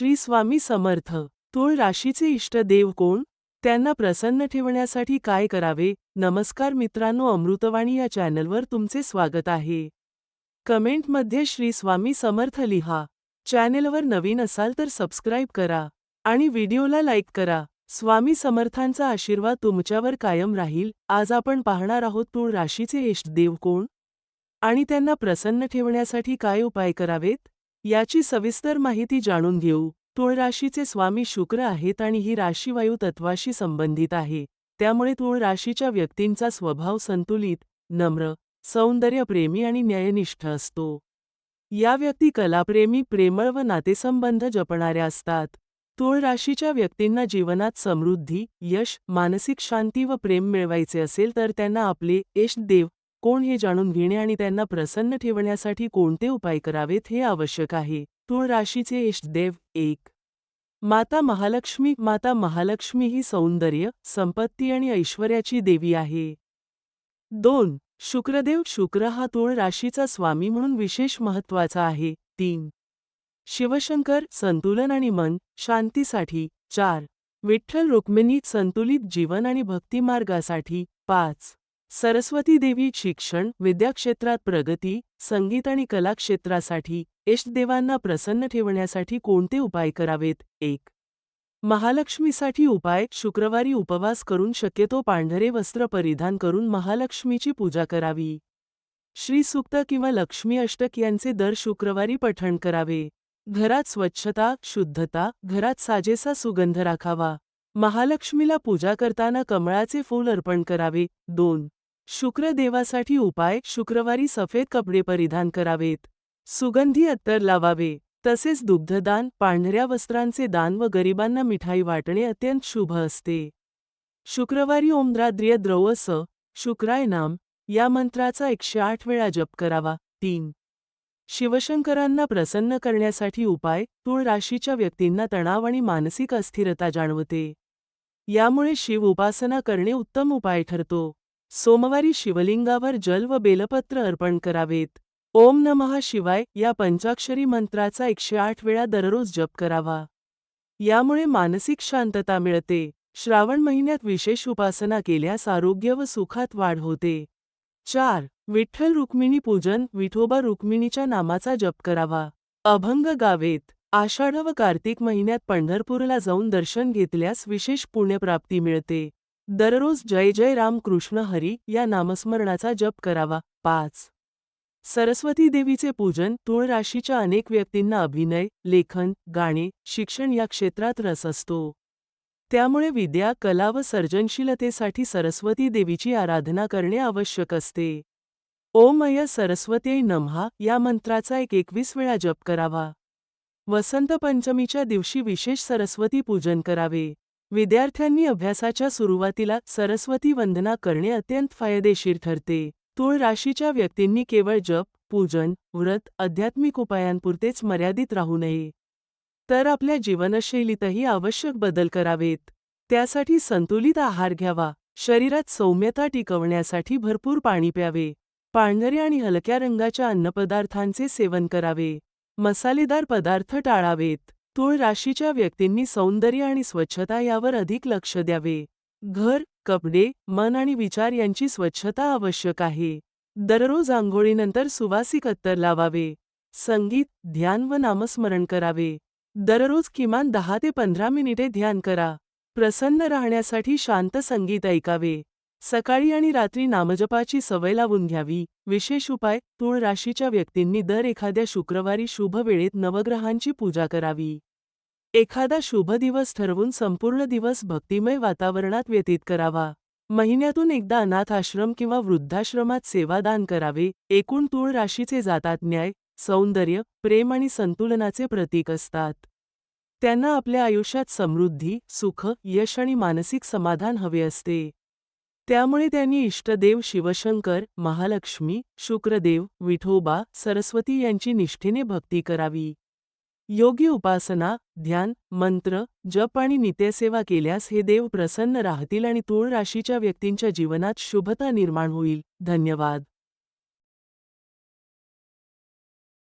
श्री स्वामी समर्थ. तुळ राशीचे इष्ट देव कोण? त्यांना प्रसन्न ठेवण्यासाठी काय करावे? नमस्कार मित्रांनो अमृतवाणी या चॅनलवर तुमचे स्वागत आहे. कमेंटमध्ये श्री स्वामी समर्थ लिहा. चॅनेलवर नवीन असाल तर सबस्क्राईब करा आणि व्हिडिओला लाईक करा. स्वामी समर्थांचा आशीर्वाद तुमच्यावर कायम राहील. आज आपण पाहणार आहोत तुळ राशीचे इष्ट देव कोण? आणि त्यांना प्रसन्न ठेवण्यासाठी काय उपाय करावेत? याची सविस्तर माहिती जाणून घेऊ. तुळराशीचे स्वामी शुक्र आहेत आणि ही राशी वायू तत्वाशी संबंधित आहे. त्यामुळे तुळ राशीच्या व्यक्तींचा स्वभाव संतुलित नम्र सौंदर्यप्रेमी आणि न्यायनिष्ठ असतो. या व्यक्ती कलाप्रेमी प्रेमळ व नातेसंबंध जपणाऱ्या असतात. तुळ राशीच्या व्यक्तींना जीवनात समृद्धी यश मानसिक शांती व प्रेम मिळवायचे असेल तर त्यांना आपले देव कोण हे जाणून घेणे आणि त्यांना प्रसन्न ठेवण्यासाठी कोणते उपाय करावेत हे आवश्यक आहे. तूळ राशीचे इष्टदेव एक. माता महालक्ष्मी माता महालक्ष्मी ही सौंदर्य संपत्ती आणि ऐश्वर्याची देवी आहे. दोन. शुक्रदेव शुक्र हा तूळ राशीचा स्वामी म्हणून विशेष महत्त्वाचा आहे. तीन. शिवशंकर संतुलन आणि मन शांतीसाठी. चार. विठ्ठल रुक्मिणी संतुलित जीवन आणि भक्तिमार्गासाठी. पाच. सरस्वती देवी शिक्षण विद्याक्षेत्रात प्रगती संगीत आणि कला क्षेत्रासाठी इष्टदेवांना प्रसन्न ठेवण्यासाठी कोणते उपाय करावेत? एक. महालक्ष्मीसाठी उपाय शुक्रवारी उपवास करून शक्यतो पांढरे वस्त्र परिधान करून महालक्ष्मीची पूजा करावी. श्रीसुक्त किंवा लक्ष्मी अष्टक यांचे दर शुक्रवारी पठण करावे. घरात स्वच्छता शुद्धता घरात साजेसा सुगंध राखावा. महालक्ष्मीला पूजा करताना कमळाचे फूल अर्पण करावे. दोन. शुक्रदेवासाठी उपाय शुक्रवारी सफेद कपडे परिधान करावेत. सुगंधी अत्तर लावावे. तसेच दुग्धदान पांढऱ्या वस्त्रांचे दान व गरिबांना मिठाई वाटणे अत्यंत शुभ असते. शुक्रवारी ओमद्राद्रिय द्रवस शुक्राय नाम या मंत्राचा एकशे आठ वेळा जप करावा. तीन. शिवशंकरांना प्रसन्न करण्यासाठी उपाय तूळ राशीच्या व्यक्तींना तणाव आणि मानसिक अस्थिरता जाणवते. यामुळे शिव उपासना करणे उत्तम उपाय ठरतो. सोमवारी शिवलिंगावर जल व बेलपत्र अर्पण करावेत. ओम नमः शिवाय या पंचाक्षरी मंत्राचा एकशे आठ वेळा दररोज जप करावा. यामुळे मानसिक शांतता मिळते. श्रावण महिन्यात विशेष उपासना केल्यास आरोग्य व सुखात वाढ होते. चार. विठ्ठल रुक्मिणी पूजन विठोबा रुक्मिणीच्या नामाचा जप करावा. अभंग गावेत. आषाढ व कार्तिक महिन्यात पंढरपूरला जाऊन दर्शन घेतल्यास विशेष पुण्यप्राप्ती मिळते. दररोज जय जय राम कृष्ण हरी या नामस्मरणाचा जप करावा. पाच. सरस्वती देवीचे पूजन तुळ राशीच्या अनेक व्यक्तींना अभिनय लेखन गाणे शिक्षण या क्षेत्रात रस असतो. त्यामुळे विद्या कला व सर्जनशीलतेसाठी सरस्वती देवीची आराधना करणे आवश्यक असते. ओमय सरस्वती नमहा या मंत्राचा एक एकवीस वेळा जप करावा. वसंत पंचमीच्या दिवशी विशेष सरस्वती पूजन करावे. विद्यार्थ्यांनी अभ्यासाच्या सुरुवातीला सरस्वती वंदना करणे अत्यंत फायदेशीर ठरते. तूळ राशीच्या व्यक्तींनी केवळ जप पूजन व्रत आध्यात्मिक उपायांपुरतेच मर्यादित राहू नये. तर आपल्या जीवनशैलीतही आवश्यक बदल करावेत. त्यासाठी संतुलित आहार घ्यावा. शरीरात सौम्यता टिकवण्यासाठी भरपूर पाणी प्यावे. पांढरे आणि हलक्या रंगाच्या अन्नपदार्थांचे सेवन करावे. मसालेदार पदार्थ टाळावेत. तूळ राशीच्या व्यक्तींनी सौंदर्य आणि स्वच्छता यावर अधिक लक्ष द्यावे. घर कपडे मन आणि विचार यांची स्वच्छता आवश्यक आहे. दररोज आंघोळीनंतर सुवासिक अत्तर लावावे. संगीत ध्यान व नामस्मरण करावे. दररोज किमान दहा ते पंधरा मिनिटे ध्यान करा. प्रसन्न राहण्यासाठी शांत संगीत ऐकावे. सकाळी आणि रात्री नामजपाची सवय लावून घ्यावी. विशेष उपाय तूळ राशीच्या व्यक्तींनी दर एखाद्या शुक्रवारी शुभ वेळेत नवग्रहांची पूजा करावी. एखादा शुभ दिवस ठरवून संपूर्ण दिवस भक्तिमय वातावरणात व्यतीत करावा. महिन्यातून एकदा अनाथ आश्रम किंवा वृद्धाश्रमात सेवादान करावे. एकूण तूळ राशीचे जातात न्याय सौंदर्य प्रेम आणि संतुलनाचे प्रतीक असतात. त्यांना आपल्या आयुष्यात समृद्धी सुख यश आणि मानसिक समाधान हवे असते. त्यामुळे त्यांनी इष्टदेव शिवशंकर महालक्ष्मी शुक्रदेव विठोबा सरस्वती यांची निष्ठेने भक्ती करावी. योग्य उपासना ध्यान मंत्र जप आणि नित्यसेवा केल्यास हे देव प्रसन्न राहतील आणि तूळ राशीच्या व्यक्तींच्या जीवनात शुभता निर्माण होईल. धन्यवाद.